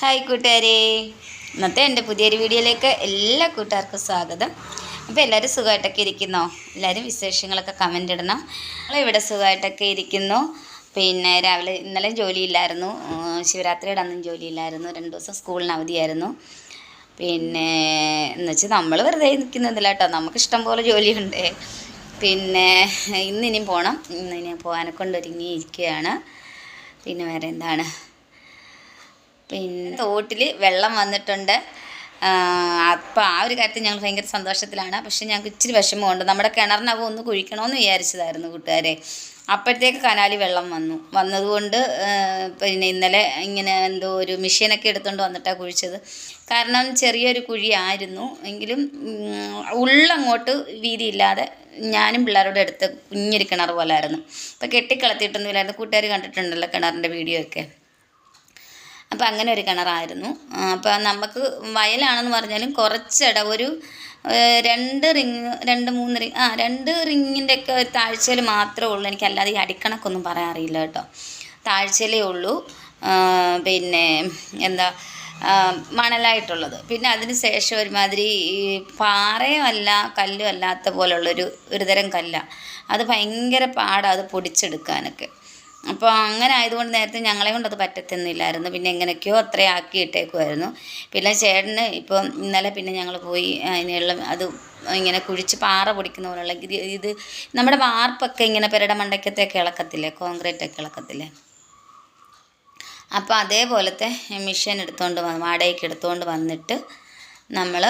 Hi കൂട്ടുകാരെ. ഇന്നത്തെ എന്റെ പുതിയൊരു വീഡിയോയിലേക്ക് എല്ലാ കൂട്ടുകാർക്കും സ്വാഗതം. അപ്പോൾ എല്ലാവരും സുഖമായിട്ടൊക്കെ ഇരിക്കുന്നോ? എല്ലാവരും വിശേഷങ്ങളൊക്കെ കമന്റ് ഇടണം. നമ്മളിവിടെ സുഖമായിട്ടൊക്കെ ഇരിക്കുന്നു. പിന്നെ രാവിലെ ഇന്നലെ ജോലിയില്ലായിരുന്നു ശിവരാത്രിയുടെ അന്നും ജോലിയില്ലായിരുന്നു രണ്ട് ദിവസം സ്കൂളിന് അവധിയായിരുന്നു. പിന്നെ എന്ന് വെച്ചാൽ നമ്മൾ വെറുതെ നിൽക്കുന്നതില്ല കേട്ടോ നമുക്ക് ഇഷ്ടം പോലെ ജോലിയുണ്ട്. പിന്നെ ഇന്നിനിയും പോകണം ഇന്നിനി പോകാനൊക്കെ കൊണ്ടൊരുങ്ങി ഇരിക്കുകയാണ് പിന്നെ വേറെ എന്താണ്? പിന്നെ തോട്ടിൽ വെള്ളം വന്നിട്ടുണ്ട്. അപ്പം ആ ഒരു കാര്യത്തിൽ ഞങ്ങൾ ഭയങ്കര സന്തോഷത്തിലാണ്. പക്ഷെ ഞങ്ങൾക്ക് ഇച്ചിരി വിഷമമുണ്ട്. നമ്മുടെ കിണറിനകം ഒന്ന് കുഴിക്കണമെന്ന് വിചാരിച്ചതായിരുന്നു കൂട്ടുകാരെ. അപ്പോഴത്തേക്ക് കനാലി വെള്ളം വന്നു. വന്നതുകൊണ്ട് പിന്നെ ഇന്നലെ ഇങ്ങനെ എന്തോ ഒരു മെഷീനൊക്കെ എടുത്തുകൊണ്ട് വന്നിട്ടാണ് കുഴിച്ചത്. കാരണം ചെറിയൊരു കുഴിയായിരുന്നു. എങ്കിലും ഉള്ളങ്ങോട്ട് വീതിയില്ലാതെ ഞാനും പിള്ളേരോട് എടുത്ത് കുഞ്ഞൊരു കിണർ പോലെ ആയിരുന്നു അപ്പോൾ കെട്ടിക്കളത്തിയിട്ടൊന്നുമില്ലായിരുന്നു. കൂട്ടുകാർ കണ്ടിട്ടുണ്ടല്ലോ കിണറിന്റെ വീഡിയോ ഒക്കെ അപ്പം അങ്ങനെ ഒരു കിണറായിരുന്നു. അപ്പം നമുക്ക് വയലാണെന്ന് പറഞ്ഞാലും കുറച്ചിട ഒരു രണ്ട് റിങ് രണ്ട് മൂന്ന് റിങ് ആ രണ്ട് റിങ്ങിന്റെ ഒക്കെ താഴ്ചയിൽ മാത്രമേ ഉള്ളൂ. എനിക്ക് അല്ലാതെ ഈ അടിക്കണക്കൊന്നും പറയാൻ അറിയില്ല കേട്ടോ. താഴ്ചയിലേ ഉള്ളൂ. പിന്നെ എന്താ മണലായിട്ടുള്ളത്. പിന്നെ അതിന് ശേഷം ഒരുമാതിരി ഈ പാറയും അല്ല കല്ലും അല്ലാത്ത പോലുള്ളൊരു ഒരുതരം കല്ല. അത് ഭയങ്കര പാടാണ് അത് പൊടിച്ചെടുക്കാനൊക്കെ. അപ്പോൾ അങ്ങനെ ആയതുകൊണ്ട് നേരത്തെ ഞങ്ങളെ കൊണ്ട് അത് പിന്നെ എങ്ങനെയൊക്കെയോ അത്ര ആക്കി ഇട്ടേക്കുമായിരുന്നു പിന്നെ ചേട്ടന് ഇപ്പോൾ ഇന്നലെ പിന്നെ ഞങ്ങൾ പോയി അതിനുള്ള അത് ഇങ്ങനെ കുഴിച്ച് പാറ പൊടിക്കുന്ന പോലുള്ള ഇത് നമ്മുടെ വാർപ്പൊക്കെ ഇങ്ങനെ പെരട മണ്ടയ്ക്കത്തെയൊക്കെ ഇളക്കത്തില്ലേ? കോൺക്രീറ്റ് ഒക്കെ ഇളക്കത്തില്ലേ? അപ്പോൾ അതേപോലത്തെ മിഷൻ എടുത്തുകൊണ്ട് വന്ന് വാടകയ്ക്ക് എടുത്തുകൊണ്ട് വന്നിട്ട് നമ്മൾ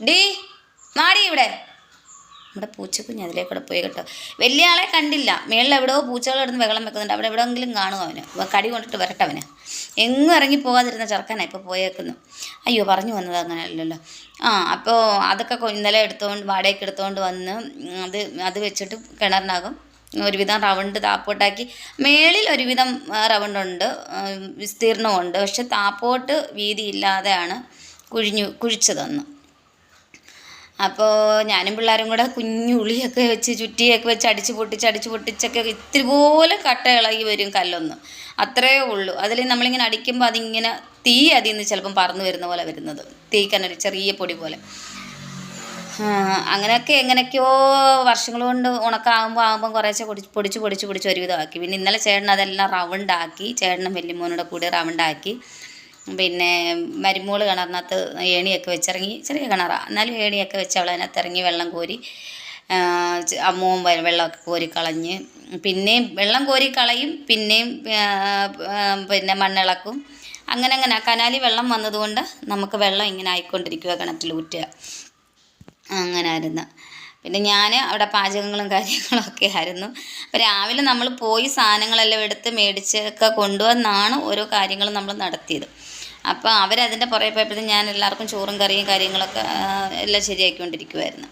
ഡീ മാടി ഇവിടെ. നമ്മുടെ പൂച്ചക്കുഞ്ഞ് അതിലേക്കൂടെ പോയി കേട്ടോ. വലിയ ആളെ കണ്ടില്ല. മേളിൽ എവിടെയോ പൂച്ചകൾ കിടന്ന് വെള്ളം വെക്കുന്നുണ്ട്. അവിടെ എവിടെയെങ്കിലും കാണും അവന്. കടി കൊണ്ടിട്ട് വരട്ടെ അവന്. എങ്ങും ഇറങ്ങി പോകാതിരുന്ന ചെറുക്കനാണ് ഇപ്പോൾ പോയേക്കുന്നു. അയ്യോ പറഞ്ഞു വന്നത് അങ്ങനെയല്ലല്ലോ ആ അപ്പോൾ അതൊക്കെ ഇന്നലെ എടുത്തുകൊണ്ട് വാടകയ്ക്ക് എടുത്തുകൊണ്ട് വന്ന് അത് അത് വെച്ചിട്ട് കിണറിനകം ഒരുവിധം റൗണ്ട് താപ്പോട്ടാക്കി. മേളിൽ ഒരുവിധം റൗണ്ടുണ്ട്. വിസ്തീർണമുണ്ട് പക്ഷെ താപ്പോട്ട് വീതി ഇല്ലാതെയാണ് കുഴിഞ്ഞു കുഴിച്ചതെന്ന്. അപ്പോൾ ഞാനും പിള്ളേരും കൂടെ കുഞ്ഞു ഉളിയൊക്കെ വെച്ച് ചുറ്റിയൊക്കെ വെച്ച് അടിച്ച് പൊട്ടിച്ച് അടിച്ച് പൊട്ടിച്ചൊക്കെ ഇത്തിരി പോലെ കട്ട ഇളകി വരും കല്ലൊന്ന്. അത്രയേ ഉള്ളൂ. അതിൽ നമ്മളിങ്ങനെ അടിക്കുമ്പോൾ അതിങ്ങനെ തീ അതിൽ നിന്ന് ചിലപ്പം പറന്നു വരുന്ന പോലെ വരുന്നത്. തീ തീക്കനൊരു ചെറിയ പൊടി പോലെ. അങ്ങനെയൊക്കെ എങ്ങനെയൊക്കെയോ വർഷങ്ങൾ കൊണ്ട് ഉണക്കാകുമ്പോൾ ആകുമ്പോൾ കുറേശ്ശെ പൊടിച്ച് പൊടിച്ച് പൊടിച്ച് പൊടിച്ച് ഒരുവിധമാക്കി. പിന്നെ ഇന്നലെ ചേട്ടൻ അതെല്ലാം റൗണ്ടാക്കി ചേട്ടനും വല്യമ്മോനോടെ കൂടി റൗണ്ടാക്കി പിന്നെ മരുമോൾ കിണറിനകത്ത് ഏണിയൊക്കെ വെച്ചിറങ്ങി ചെറിയ കിണറാണ് എന്നാലും ഏണിയൊക്കെ വെച്ച് അവൾ അതിനകത്ത് ഇറങ്ങി വെള്ളം കോരി അമ്മവും വെള്ളമൊക്കെ കോരി കളഞ്ഞ്. പിന്നെയും വെള്ളം കോരി കളയും പിന്നെയും പിന്നെ മണ്ണിളക്കും. അങ്ങനെ അങ്ങനെ. കനാലി വെള്ളം വന്നതുകൊണ്ട് നമുക്ക് വെള്ളം ഇങ്ങനെ ആയിക്കൊണ്ടിരിക്കുക കിണറ്റിൽ ഊറ്റുക. അങ്ങനെ ആയിരുന്നു പിന്നെ ഞാൻ അവിടെ പാചകങ്ങളും കാര്യങ്ങളൊക്കെ ആയിരുന്നു. അപ്പോൾ രാവിലെ നമ്മൾ പോയി സാധനങ്ങളെല്ലാം എടുത്ത് മേടിച്ചൊക്കെ കൊണ്ടുവന്നാണ് ഓരോ കാര്യങ്ങളും നമ്മൾ നടത്തിയത്. അപ്പോൾ അവരതിന്റെ പുറകെ പോയപ്പോഴത്തേക്കും ഞാൻ എല്ലാവർക്കും ചോറും കറിയും കാര്യങ്ങളൊക്കെ എല്ലാം ശരിയാക്കിക്കൊണ്ടിരിക്കുമായിരുന്നു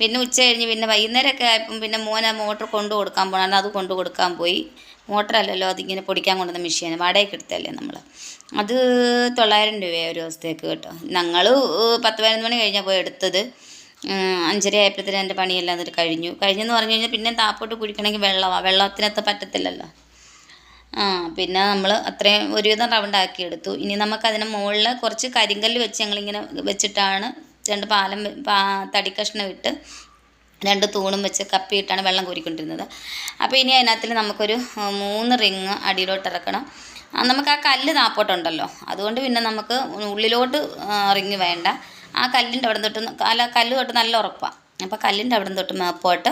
പിന്നെ ഉച്ച കഴിഞ്ഞ് പിന്നെ വൈകുന്നേരമൊക്കെ ആയപ്പം പിന്നെ മോനെ മോട്ടർ കൊണ്ടു കൊടുക്കാൻ പോകണം അത് കൊണ്ടു കൊടുക്കാൻ പോയി. മോട്ടറല്ലല്ലോ അതിങ്ങനെ പൊടിക്കാൻ കൊണ്ടുവന്ന മെഷീൻ വാടകയ്ക്ക് എടുത്തല്ലേ നമ്മൾ അത് തൊള്ളായിരം രൂപയാണ് ഒരു ദിവസത്തേക്ക് കേട്ടോ. ഞങ്ങൾ പത്ത് പതിനൊന്ന് മണി കഴിഞ്ഞാൽ പോയി എടുത്തത്. അഞ്ചര ആയപ്പോഴത്തേനും എന്റെ പണിയെല്ലാം അതിൽ കഴിഞ്ഞു. കഴിഞ്ഞെന്ന് പറഞ്ഞു കഴിഞ്ഞാൽ പിന്നെ താപ്പോട്ട് കുടിക്കണമെങ്കിൽ വെള്ളമാണ് വെള്ളത്തിനകത്ത് പറ്റത്തില്ലല്ലോ. ആ പിന്നെ നമ്മൾ അത്രയും ഒരുവിധം റൗണ്ട് ആക്കി എടുത്തു. ഇനി നമുക്ക് അതിന് മുകളിൽ കുറച്ച് കരിങ്കല്ല് വെച്ച് ഞങ്ങളിങ്ങനെ വെച്ചിട്ടാണ് രണ്ട് പാലം തടി കഷ്ണം ഇട്ട് രണ്ട് തൂണും വെച്ച് കപ്പിയിട്ടാണ് വെള്ളം കോരിക്കൊണ്ടിരുന്നത്. അപ്പോൾ ഇനി അതിനകത്തിൽ നമുക്കൊരു മൂന്ന് റിങ് അടിയിലോട്ട് ഇറക്കണം. നമുക്ക് ആ കല്ല് താപ്പോട്ടുണ്ടല്ലോ അതുകൊണ്ട് പിന്നെ നമുക്ക് ഉള്ളിലോട്ട് റിങ് വേണ്ട. ആ കല്ലിന്റെ അവിടെ തൊട്ട് അല്ല കല്ല് തൊട്ട് നല്ല ഉറപ്പാണ് അപ്പോൾ കല്ലിന്റെ അവിടെ തൊട്ട് മേപ്പോട്ട്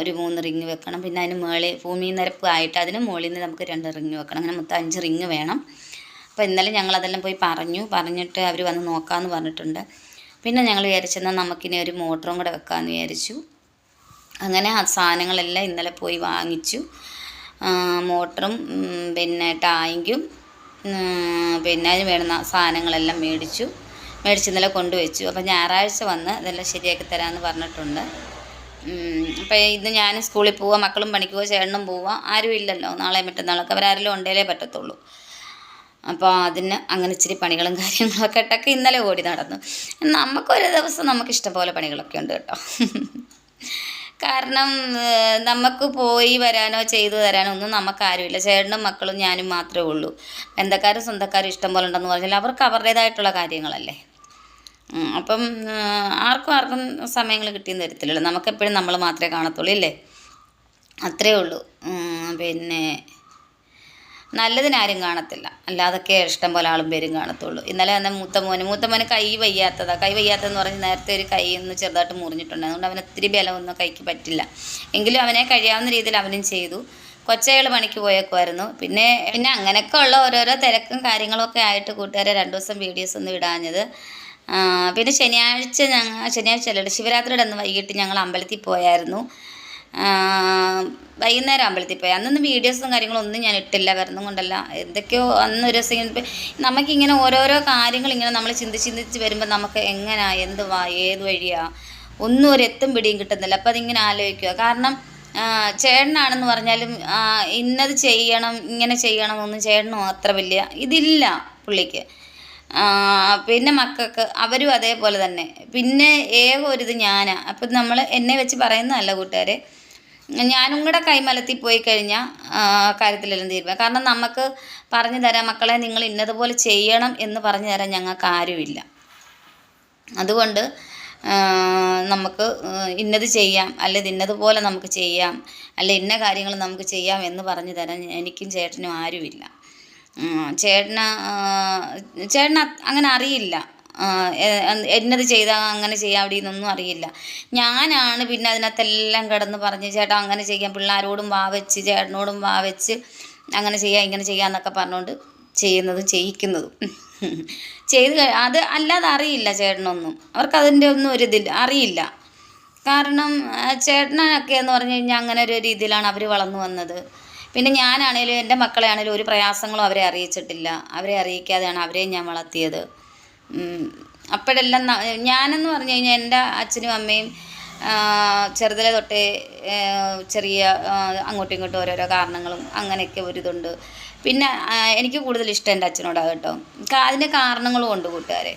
ഒരു മൂന്ന് റിങ് വെക്കണം. പിന്നെ അതിന് മുകളിൽ ഭൂമി നിരപ്പ് ആയിട്ട് അതിന് മുകളിൽ നിന്ന് നമുക്ക് രണ്ട് റിങ് വെക്കണം. അങ്ങനെ മൊത്തം അഞ്ച് റിങ് വേണം. അപ്പോൾ ഇന്നലെ ഞങ്ങൾ അതെല്ലാം പോയി പറഞ്ഞു. പറഞ്ഞിട്ട് അവർ വന്ന് നോക്കാമെന്ന് പറഞ്ഞിട്ടുണ്ട്. പിന്നെ ഞങ്ങൾ വിചാരിച്ചെന്നാൽ നമുക്കിനി ഒരു മോട്ടറും കൂടെ വെക്കാമെന്ന് വിചാരിച്ചു. അങ്ങനെ ആ സാധനങ്ങളെല്ലാം ഇന്നലെ പോയി വാങ്ങിച്ചു. മോട്ടറും പിന്നെ ടാങ്കും പിന്നെ അതിന് വേണ്ട സാധനങ്ങളെല്ലാം മേടിച്ചു. മേടിച്ച് ഇന്നലെ കൊണ്ടുവച്ചു. അപ്പോൾ ഞായറാഴ്ച വന്ന് ഇതെല്ലാം ശരിയാക്കി തരാമെന്ന് പറഞ്ഞിട്ടുണ്ട്. അപ്പോൾ ഇന്ന് ഞാൻ സ്കൂളിൽ പോവാം മക്കളും പണിക്ക് പോവാം ചേട്ടനും പോവാം. ആരും ഇല്ലല്ലോ നാളെ മറ്റന്നാളൊക്കെ. അവരാരെല്ലാം ഉണ്ടേലേ പറ്റത്തുള്ളൂ. അപ്പോൾ അതിന് അങ്ങനെ ഇച്ചിരി പണികളും കാര്യങ്ങളൊക്കെ ഇട്ടൊക്കെ ഇന്നലെ ഓടി നടന്നു. നമുക്കൊരു ദിവസം നമുക്ക് ഇഷ്ടംപോലെ പണികളൊക്കെ ഉണ്ട് കേട്ടോ. കാരണം നമുക്ക് പോയി വരാനോ ചെയ്തു തരാനോ ഒന്നും നമുക്കാരുമില്ല. ചേട്ടനും മക്കളും ഞാനും മാത്രമേ ഉള്ളൂ. ബന്ധക്കാരും സ്വന്തക്കാരും ഇഷ്ടം പോലെ ഉണ്ടെന്ന് പറഞ്ഞാൽ അവർക്ക് അവരുടേതായിട്ടുള്ള കാര്യങ്ങളല്ലേ. അപ്പം ആർക്കും ആർക്കും സമയങ്ങൾ കിട്ടിയെന്ന് തരത്തില്ലല്ലോ നമുക്കെപ്പോഴും നമ്മൾ മാത്രമേ കാണത്തുള്ളൂ ഇല്ലേ? അത്രേ ഉള്ളൂ. പിന്നെ നല്ലതിനാരും കാണത്തില്ല. അല്ലാതൊക്കെ ഇഷ്ടം പോലെ ആളും പേരും കാണത്തുള്ളൂ. ഇന്നലെ തന്നെ മൂത്ത മോന് മൂത്ത മോന് കൈ വയ്യാത്തതാണ് കൈ വയ്യാത്തതെന്ന് പറഞ്ഞ് നേരത്തെ ഒരു കൈ ഒന്ന് ചെറുതായിട്ട് മുറിഞ്ഞിട്ടുണ്ട്. അതുകൊണ്ട് അവന് ഒത്തിരി ബലമൊന്നും കൈക്ക് പറ്റില്ല. എങ്കിലും അവനെ കഴിയാവുന്ന രീതിയിൽ അവനും ചെയ്തു. കൊച്ചകൾ പണിക്ക് പോയേക്കുമായിരുന്നു പിന്നെ പിന്നെ അങ്ങനെയൊക്കെ ഉള്ള ഓരോരോ തിരക്കും കാര്യങ്ങളൊക്കെ ആയിട്ട് കൂട്ടുകാരെ രണ്ട് ദിവസം വീഡിയോസ് ഒന്നും ഇടാഞ്ഞത്. പിന്നെ ശനിയാഴ്ച ഞങ്ങൾ ശനിയാഴ്ച അല്ല ശിവരാത്രിയുടെ അന്ന് വൈകിട്ട് ഞങ്ങൾ അമ്പലത്തിൽ പോയായിരുന്നു. വൈകുന്നേരം അമ്പലത്തിൽ പോയി. അന്നൊന്നും വീഡിയോസും കാര്യങ്ങളും ഒന്നും ഞാൻ ഇട്ടില്ല. വരുന്നും കൊണ്ടല്ല. എന്തൊക്കെയോ അന്നൊരു ദിവസം നമുക്കിങ്ങനെ ഓരോരോ കാര്യങ്ങൾ ഇങ്ങനെ നമ്മൾ ചിന്തിച്ച് ചിന്തിച്ച് വരുമ്പോൾ നമുക്ക് എങ്ങനെയാ എന്തുവാ ഏത് വഴിയാ? ഒന്നും ഒരു എത്തും പിടിയും കിട്ടുന്നില്ല. അപ്പം അതിങ്ങനെ ആലോചിക്കുക. കാരണം ചേട്ടനാണെന്ന് പറഞ്ഞാലും ഇന്നത് ചെയ്യണം ഇങ്ങനെ ചെയ്യണം ഒന്നും ചേട്ടനും അത്ര വലിയ ഇതില്ല പുള്ളിക്ക്. പിന്നെ മക്കൾക്ക് അവരും അതേപോലെ തന്നെ. പിന്നെ ഏക ഒരിത് ഞാനാണ് അപ്പം നമ്മൾ എന്നെ വെച്ച് പറയുന്നതല്ല കൂട്ടുകാരെ. ഞാനും കൂടെ കൈമലത്തിൽ പോയി കഴിഞ്ഞാൽ കാര്യത്തിലെല്ലാം തീരുമാനം കാരണം നമുക്ക് പറഞ്ഞു തരാം മക്കളെ നിങ്ങൾ ഇന്നതുപോലെ ചെയ്യണം എന്ന് പറഞ്ഞു തരാൻ ഞങ്ങൾക്ക് ആരുമില്ല. അതുകൊണ്ട് നമുക്ക് ഇന്നത് ചെയ്യാം അല്ലെ ഇന്നതുപോലെ നമുക്ക് ചെയ്യാം അല്ലെ ഇന്ന കാര്യങ്ങൾ നമുക്ക് ചെയ്യാം എന്ന് പറഞ്ഞു തരാൻ എനിക്കും ചേട്ടനും ആരുമില്ല. ചേട്ടന് ചേട്ടന് അങ്ങനെ അറിയില്ല. എന്നത് ചെയ്താൽ അങ്ങനെ ചെയ്യാം അവിടെ നിന്നൊന്നും അറിയില്ല. ഞാനാണ് പിന്നെ അതിനകത്തെല്ലാം കിടന്ന് പറഞ്ഞ് ചേട്ടാ അങ്ങനെ ചെയ്യാം പിള്ളേരോടും വാവച്ച് ചേട്ടനോടും വാ വാവച്ച് അങ്ങനെ ചെയ്യാം ഇങ്ങനെ ചെയ്യാം എന്നൊക്കെ പറഞ്ഞുകൊണ്ട് ചെയ്യുന്നതും ചെയ്യിക്കുന്നതും. ചെയ്ത് അത് അല്ലാതെ അറിയില്ല ചേട്ടനൊന്നും. അവർക്ക് അതിന്റെ ഒന്നും ഒരു ഇതില്ല അറിയില്ല. കാരണം ചേട്ടനൊക്കെ എന്ന് പറഞ്ഞു കഴിഞ്ഞാൽ അങ്ങനെ ഒരു രീതിയിലാണ് അവർ വളർന്നു വന്നത്. പിന്നെ ഞാനാണേലും എന്റെ മക്കളെ ആണേലും ഒരു പ്രയാസങ്ങളും അവരെ അറിയിച്ചിട്ടില്ല. അവരെ അറിയിക്കാതെയാണ് അവരെയും ഞാൻ വളർത്തിയത്. അപ്പോഴെല്ലാം ഞാനെന്ന് പറഞ്ഞു കഴിഞ്ഞാൽ എന്റെ അച്ഛനും അമ്മയും ചെറുതിലെ തൊട്ടേ ചെറിയ അങ്ങോട്ടും ഇങ്ങോട്ടും ഓരോരോ കാരണങ്ങളും അങ്ങനെയൊക്കെ ഒരിതുണ്ട്. പിന്നെ എനിക്ക് കൂടുതൽ ഇഷ്ടം എന്റെ അച്ഛനോടാണ് കേട്ടോ. അതിന്റെ കാരണങ്ങളും ഉണ്ട് കൂട്ടുകാരെ.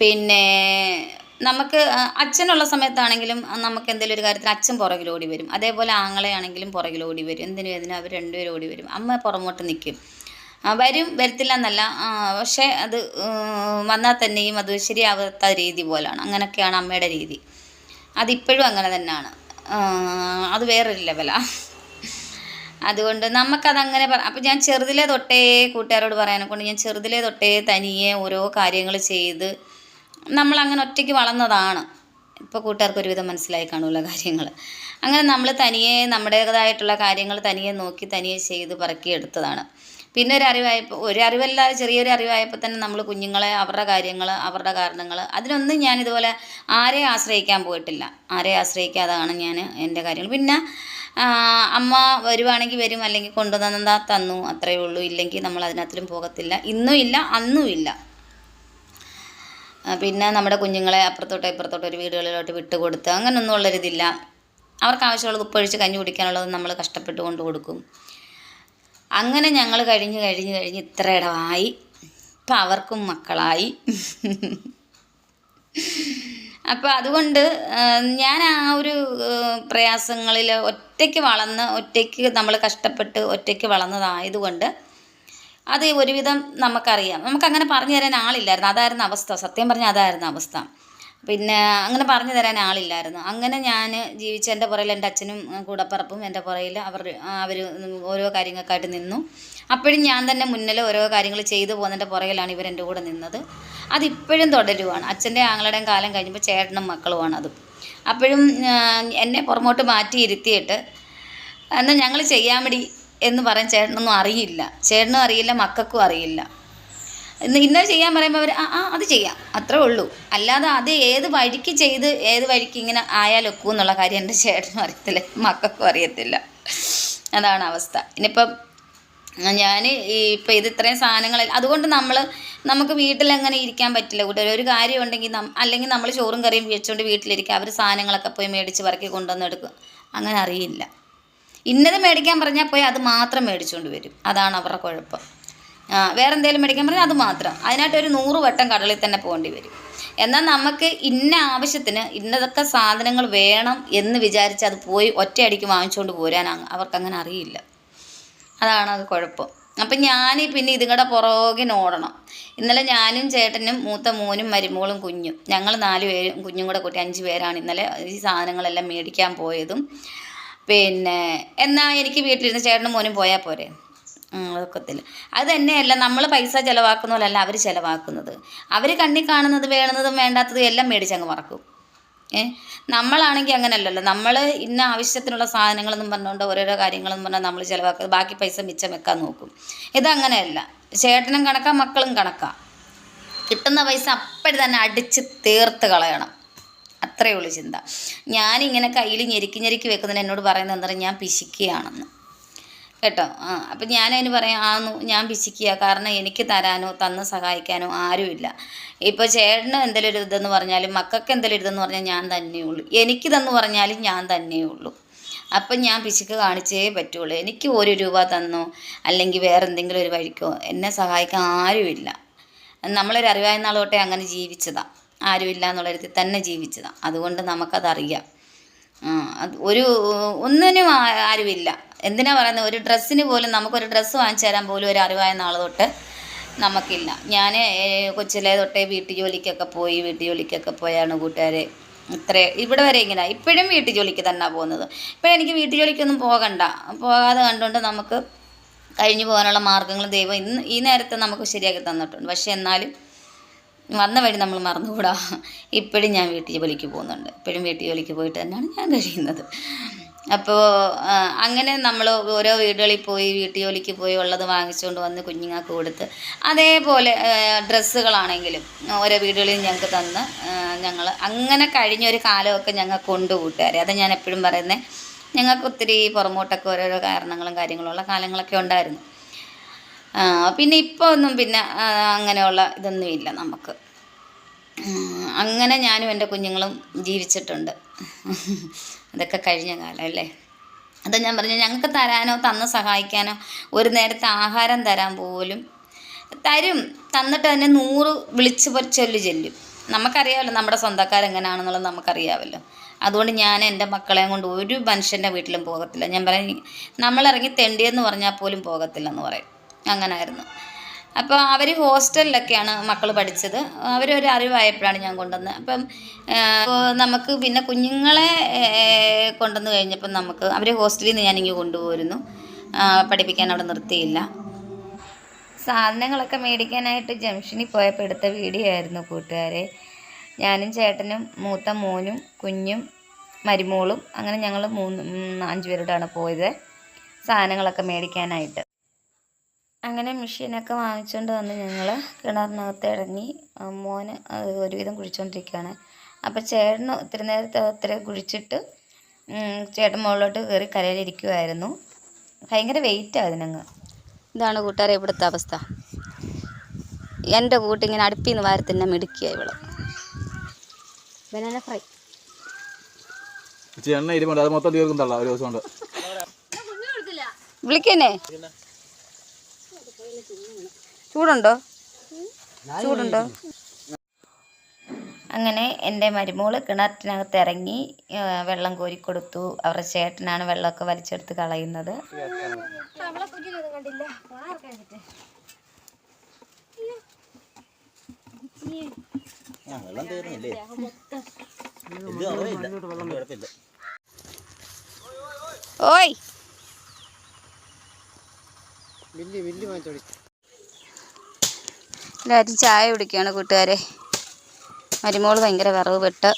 പിന്നെ നമുക്ക് അച്ഛനുള്ള സമയത്താണെങ്കിലും നമുക്ക് എന്തെങ്കിലും ഒരു കാര്യത്തിന് അച്ഛൻ പുറകിൽ ഓടി വരും. അതേപോലെ ആങ്ങളെയാണെങ്കിലും ഓടി വരും. എന്തിനും വേദന അവർ രണ്ടുപേരും ഓടി വരും. അമ്മ പുറമോട്ട് നിൽക്കും വരും വരത്തില്ല എന്നല്ല പക്ഷേ അത് വന്നാൽ തന്നെയും അത് ശരിയാവാത്ത രീതി പോലാണ്. അങ്ങനെയൊക്കെയാണ് അമ്മയുടെ രീതി. അതിപ്പോഴും അങ്ങനെ തന്നെയാണ്. അത് വേറൊരു ലെവലാണ് അതുകൊണ്ട് നമുക്കതങ്ങനെ പറ അപ്പം ഞാൻ ചെറുതിലേ തൊട്ടേ കൂട്ടുകാരോട് പറയാനെ കൊണ്ട് ഞാൻ ചെറുതിലേ തൊട്ടേ തനിയെ ഓരോ കാര്യങ്ങൾ ചെയ്ത് നമ്മളങ്ങനെ ഒറ്റയ്ക്ക് വളർന്നതാണ്. ഇപ്പോൾ കൂട്ടുകാർക്ക് ഒരുവിധം മനസ്സിലായി കാണുമല്ലോ കാര്യങ്ങൾ അങ്ങനെ നമ്മൾ തനിയെ നമ്മുടേതായിട്ടുള്ള കാര്യങ്ങൾ തനിയെ നോക്കി തനിയെ ചെയ്ത് പറക്കിയെടുത്തതാണ് പിന്നെ ഒരു അറിവായപ്പോൾ ഒരു അറിവല്ല ചെറിയൊരു അറിവായപ്പോൾ തന്നെ നമ്മൾ കുഞ്ഞുങ്ങളെ അവരുടെ കാര്യങ്ങൾ അവരുടെ കാരണങ്ങൾ അതിനൊന്നും ഞാൻ ഇതുപോലെ ആരെ ആശ്രയിക്കാൻ പോയിട്ടില്ല. ആരെ ആശ്രയിക്കാതാണ് ഞാൻ എന്റെ കാര്യങ്ങൾ പിന്നെ അമ്മ വരുവാണെങ്കിൽ വരും അല്ലെങ്കിൽ കൊണ്ടുവന്നാ തന്നു അത്രയേ ഉള്ളൂ. ഇല്ലെങ്കിൽ നമ്മൾ അതിനകത്തിലും പോകത്തില്ല. ഇന്നും ഇല്ല അന്നും ഇല്ല. പിന്നെ നമ്മുടെ കുഞ്ഞുങ്ങളെ അപ്പുറത്തോട്ടോ ഇപ്പുറത്തോട്ടോ ഒരു വീടുകളിലോട്ട് വിട്ടുകൊടുത്ത് അങ്ങനെയൊന്നും ഉള്ളൊരിതില്ല അവർക്ക് ആവശ്യമുള്ളത് ഉപ്പൊഴിച്ച് കഞ്ഞി കുടിക്കാനുള്ളത് നമ്മൾ കഷ്ടപ്പെട്ട് കൊണ്ട് കൊടുക്കും. അങ്ങനെ ഞങ്ങൾ കഴിഞ്ഞ് കഴിഞ്ഞ് കഴിഞ്ഞ് ഇത്ര ഇടമായി ഇപ്പം അവർക്കും മക്കളായി. അപ്പോൾ അതുകൊണ്ട് ഞാൻ ആ ഒരു പ്രയാസങ്ങളിൽ ഒറ്റയ്ക്ക് വളർന്ന് ഒറ്റയ്ക്ക് നമ്മൾ കഷ്ടപ്പെട്ട് ഒറ്റയ്ക്ക് വളർന്നതായതുകൊണ്ട് അത് ഒരുവിധം നമുക്കറിയാം. നമുക്കങ്ങനെ പറഞ്ഞു തരാൻ ആളില്ലായിരുന്നു. അതായിരുന്നു അവസ്ഥ. സത്യം പറഞ്ഞാൽ അതായിരുന്നു അവസ്ഥ. പിന്നെ അങ്ങനെ പറഞ്ഞു തരാൻ ആളില്ലായിരുന്നു. അങ്ങനെ ഞാൻ ജീവിച്ച എന്റെ പുറയിൽ എന്റെ അച്ഛനും കൂടപ്പറപ്പും എന്റെ പുറയിൽ അവർ അവർ ഓരോ കാര്യങ്ങൾക്കായിട്ട് നിന്നു. അപ്പോഴും ഞാൻ തന്നെ മുന്നിൽ ഓരോ കാര്യങ്ങൾ ചെയ്തു പോകുന്നതിന്റെ പുറകിലാണ് ഇവർ എന്റെ കൂടെ നിന്നത്. അതിപ്പോഴും തുടരുവാണ്. അച്ഛന്റെ ആങ്ങളുടെയും കാലം കഴിഞ്ഞപ്പോൾ ചേട്ടനും മക്കളുമാണ് അത്. അപ്പോഴും എന്നെ പുറമോട്ട് മാറ്റി ഇരുത്തിയിട്ട് എന്നാൽ ഞങ്ങൾ ചെയ്യാൻ വേണ്ടി എന്ന് പറയാൻ ചേട്ടനൊന്നും അറിയില്ല. ചേട്ടനും അറിയില്ല മക്കൾക്കും അറിയില്ല. ഇന്ന് ഇന്നത് ചെയ്യാൻ പറയുമ്പോൾ അവർ ആ ആ അത് ചെയ്യാം. അത്രേ ഉള്ളൂ. അല്ലാതെ അത് ഏത് വഴിക്ക് ചെയ്ത് ഏത് വഴിക്ക് ഇങ്ങനെ ആയാലൊക്കും എന്നുള്ള കാര്യം എന്റെ ചേട്ടനും അറിയത്തില്ല. മക്കൾക്കും അറിയത്തില്ല. അതാണ് അവസ്ഥ. ഇനിയിപ്പം ഞാൻ ഇപ്പം ഇത് ഇത്രയും സാധനങ്ങൾ അതുകൊണ്ട് നമ്മൾ നമുക്ക് വീട്ടിൽ അങ്ങനെ ഇരിക്കാൻ പറ്റില്ല. കൂട്ടുകാർ ഒരു കാര്യം ഉണ്ടെങ്കിൽ അല്ലെങ്കിൽ നമ്മൾ ചോറും കറിയും വെച്ചുകൊണ്ട് വീട്ടിലിരിക്കുക അവർ സാധനങ്ങളൊക്കെ പോയി മേടിച്ച് പറക്കി കൊണ്ടുവന്നെടുക്കും അങ്ങനെ അറിയില്ല. ഇന്നത് മേടിക്കാൻ പറഞ്ഞാൽ പോയി അത് മാത്രം മേടിച്ചുകൊണ്ട് വരും. അതാണ് അവരുടെ കുഴപ്പം. വേറെ എന്തെങ്കിലും മേടിക്കാൻ പറഞ്ഞാൽ അത് മാത്രം. അതിനായിട്ട് ഒരു നൂറ് വട്ടം കടലിൽ തന്നെ പോകേണ്ടി വരും. എന്നാൽ നമുക്ക് ഇന്ന ആവശ്യത്തിന് ഇന്നതൊക്കെ സാധനങ്ങൾ വേണം എന്ന് വിചാരിച്ച് അത് പോയി ഒറ്റയടിക്ക് വാങ്ങിച്ചുകൊണ്ട് പോരാൻ അവർക്ക് അവർക്കങ്ങനെ അറിയില്ല. അതാണ് അത് കുഴപ്പം. അപ്പം ഞാൻ പിന്നെ ഇതുങ്ങളുടെ പുറകിന് ഓടണം ഇന്നലെ ഞാനും ചേട്ടനും മൂത്ത മോനും മരുമോളും കുഞ്ഞും. ഞങ്ങൾ നാല് പേരും കുഞ്ഞും കൂടെ കൂട്ടി അഞ്ച് പേരാണ് ഇന്നലെ ഈ സാധനങ്ങളെല്ലാം മേടിക്കാൻ പോയതും. പിന്നെ എന്നാൽ എനിക്ക് വീട്ടിലിരുന്ന് ചേട്ടനും മോനും പോയാൽ പോരെ? ഒക്കത്തില്ല. അത് തന്നെയല്ല നമ്മൾ പൈസ ചിലവാക്കുന്ന പോലല്ല അവർ ചിലവാക്കുന്നത്. അവർ കണ്ണി കാണുന്നത് വേണുന്നതും വേണ്ടാത്തതും എല്ലാം മേടിച്ചങ്ങ് മറക്കും. ഏ? നമ്മളാണെങ്കിൽ അങ്ങനെയല്ലല്ലോ നമ്മൾ ഇന്ന ആവശ്യത്തിനുള്ള സാധനങ്ങളെന്നും പറഞ്ഞുകൊണ്ട് ഓരോരോ കാര്യങ്ങളെന്ന് പറഞ്ഞാൽ നമ്മൾ ചിലവാക്കുന്നത്. ബാക്കി പൈസ മിച്ചം വെക്കാൻ നോക്കും. ഇതങ്ങനെയല്ല ചേട്ടനും കണക്കാം മക്കളും കണക്കാം. കിട്ടുന്ന പൈസ അപ്പോഴി തന്നെ അടിച്ച് തീർത്ത് കളയണം. അത്രയേ ഉള്ളൂ ചിന്ത. ഞാനിങ്ങനെ കയ്യിൽ ഞെരുക്കി ഞെരുക്കി വെക്കുന്നതിന് എന്നോട് പറയുന്നത് എന്താ ഞാൻ പിശിക്കുകയാണെന്ന് കേട്ടോ? ആ അപ്പം ഞാനതിന് പറയാം ആ നു- ഞാൻ പിശിക്കുക കാരണം എനിക്ക് തരാനോ തന്ന് സഹായിക്കാനോ ആരുമില്ല. ഇപ്പോൾ ചേട്ടന് എന്തെങ്കിലും ഒരു ഇതെന്ന് പറഞ്ഞാലും മക്കൾക്ക് എന്തെങ്കിലും ഇതെന്ന് പറഞ്ഞാൽ ഞാൻ തന്നെയുള്ളൂ എനിക്കിതെന്ന് പറഞ്ഞാലും ഞാൻ തന്നെയുള്ളൂ അപ്പം ഞാൻ പിശുക്ക് കാണിച്ചേ പറ്റുള്ളൂ. എനിക്ക് ഒരു രൂപ തന്നോ അല്ലെങ്കിൽ വേറെ എന്തെങ്കിലും ഒരു വഴിക്കോ എന്നെ സഹായിക്കാൻ ആരുമില്ല. നമ്മളൊരു അറിവായ നാളോട്ടെ അങ്ങനെ ജീവിച്ചതാണ് ആരുമില്ല എന്നുള്ളൊരിടത്തിൽ തന്നെ ജീവിച്ചതാണ് അതുകൊണ്ട് നമുക്കതറിയാം. ഒരു ഒന്നിനും ആരുമില്ല. എന്തിനാ പറയുന്നത് ഒരു ഡ്രസ്സിന് പോലും നമുക്കൊരു ഡ്രസ്സ് വാങ്ങിച്ചു തരാൻ പോലും ഒരു അറിവായ നാൾ തൊട്ട് നമുക്കില്ല. ഞാൻ കൊച്ചിലെ തൊട്ടേ വീട്ടു ജോലിക്കൊക്കെ പോയി വീട്ടു ജോലിക്കൊക്കെ പോയാണ് കൂട്ടുകാരെ. ഇത്രേ ഇവിടെ വരെ ഇങ്ങനെ. ഇപ്പോഴും വീട്ടു ജോലിക്ക് തന്നെ പോകുന്നത്. ഇപ്പം എനിക്ക് വീട്ടു ജോലിക്കൊന്നും പോകണ്ട. പോകാതെ കണ്ടുകൊണ്ട് നമുക്ക് കഴിഞ്ഞു പോകാനുള്ള മാർഗങ്ങൾ ദൈവം ഇന്ന് ഈ നേരത്തെ നമുക്ക് ശരിയാക്കി തന്നിട്ടുണ്ട്. പക്ഷേ എന്നാലും വന്ന വഴി നമ്മൾ മറന്നുകൂടാ. ഇപ്പോഴും ഞാൻ വീട്ടിൽ ജോലിക്ക് പോകുന്നുണ്ട്. ഇപ്പോഴും വീട്ടിൽ ജോലിക്ക് പോയിട്ട് തന്നെയാണ് ഞാൻ കഴിയുന്നത്. അപ്പോൾ അങ്ങനെ നമ്മൾ ഓരോ വീടുകളിൽ പോയി വീട്ടു ജോലിക്ക് പോയി ഉള്ളത് വാങ്ങിച്ചുകൊണ്ട് വന്ന് കുഞ്ഞുങ്ങൾക്ക് കൊടുത്ത് അതേപോലെ ഡ്രസ്സുകളാണെങ്കിലും ഓരോ വീടുകളിൽ ഞങ്ങൾക്ക് തന്ന് ഞങ്ങൾ അങ്ങനെ കഴിഞ്ഞൊരു കാലമൊക്കെ ഞങ്ങൾക്ക് കൊണ്ട് കൂട്ടുകാരെ. അത് ഞാൻ എപ്പോഴും പറയുന്നത് ഞങ്ങൾക്ക് ഒത്തിരി പുറമോട്ടൊക്കെ ഓരോരോ കാരണങ്ങളും കാര്യങ്ങളുള്ള കാലങ്ങളൊക്കെ ഉണ്ടായിരുന്നു. പിന്നെ ഇപ്പോൾ ഒന്നും പിന്നെ അങ്ങനെയുള്ള ഇതൊന്നും ഇല്ല നമുക്ക്. അങ്ങനെ ഞാനും എന്റെ കുഞ്ഞുങ്ങളും ജീവിച്ചിട്ടുണ്ട്. അതൊക്കെ കഴിഞ്ഞ കാലം അല്ലേ? അത് ഞാൻ പറഞ്ഞു ഞങ്ങൾക്ക് തരാനോ തന്ന് സഹായിക്കാനോ ഒരു നേരത്തെ ആഹാരം തരാൻ പോലും തരും. തന്നിട്ട് തന്നെ നൂറ് വിളിച്ച് ചൊല്ലി ചെല്ലും. നമുക്കറിയാമല്ലോ നമ്മുടെ സ്വന്തക്കാരെങ്ങനെയാണെന്നുള്ളത് നമുക്കറിയാമല്ലോ. അതുകൊണ്ട് ഞാൻ എന്റെ മക്കളെയും കൊണ്ട് ഒരു മനുഷ്യന്റെ വീട്ടിലും പോകത്തില്ല. ഞാൻ പറയും നമ്മളിറങ്ങി തെണ്ടിയെന്ന് പറഞ്ഞാൽ പോലും പോകത്തില്ലെന്ന് പറയും. അങ്ങനായിരുന്നു. അപ്പോൾ അവർ ഹോസ്റ്റലിലൊക്കെയാണ് മക്കൾ പഠിച്ചത്. അവരൊരു അറിവായപ്പോഴാണ് ഞാൻ കൊണ്ടുവന്നത്. അപ്പം നമുക്ക് പിന്നെ കുഞ്ഞുങ്ങളെ കൊണ്ടുവന്ന് കഴിഞ്ഞപ്പം നമുക്ക് അവർ ഹോസ്റ്റലിൽ നിന്ന് ഞാനിങ്ങ് കൊണ്ടുപോയിരുന്നു പഠിപ്പിക്കാൻ അവിടെ നിർത്തിയില്ല. സാധനങ്ങളൊക്കെ മേടിക്കാനായിട്ട് ജംഗ്ഷനിൽ പോയപ്പോൾ എടുത്ത വീഡിയോ ആയിരുന്നു കൂട്ടുകാരെ. ഞാനും ചേട്ടനും മൂത്ത മോനും കുഞ്ഞും മരുമോളും അങ്ങനെ ഞങ്ങൾ മൂന്ന് അഞ്ച് പേരോടാണ് പോയത്. സാധനങ്ങളൊക്കെ മേടിക്കാനായിട്ട്. അങ്ങനെ മെഷീനൊക്കെ വാങ്ങിച്ചുകൊണ്ട് വന്ന് ഞങ്ങൾ കിണറിനകത്ത് ഇറങ്ങി മോന് ഒരുവിധം കുഴിച്ചുകൊണ്ടിരിക്കുകയാണ് അപ്പോൾ ചേട്ടന് ഒത്തിരി നേരത്തെ ഒത്തിരി കുഴിച്ചിട്ട് ചേട്ടൻ മുകളിലോട്ട് കയറി കരയിലിരിക്കുമായിരുന്നു ഭയങ്കര വെയിറ്റാണ് അതിനങ്ങ്. ഇതാണ് കൂട്ടുകാരെ ഇവിടുത്തെ അവസ്ഥ. എന്റെ കൂട്ടിങ്ങനെ അടുപ്പിൽ നിന്ന് വാരി തന്നെ മിടുക്കിയ ഇവൾ. ബനാന ഫ്രൈ എണ്ണ അത് മൊത്തം തീർക്കും തള്ള ഒരു ദിവസം കൊണ്ട്. വിളിക്കന്നെ ചൂടുണ്ടോ? ചൂടുണ്ടോ? അങ്ങനെ എന്റെ മരുമോൾ കിണറ്റിനകത്ത് ഇറങ്ങി വെള്ളം കോരി കൊടുത്തു. അവരുടെ ചേട്ടനാണ് വെള്ളമൊക്കെ വലിച്ചെടുത്ത് കളയുന്നത്. ഓയ്! എല്ലാവരും ചായ കുടിക്കുകയാണ് കൂട്ടുകാരെ. മരുമോൾ ഭയങ്കര വിറവ് പെട്ട്.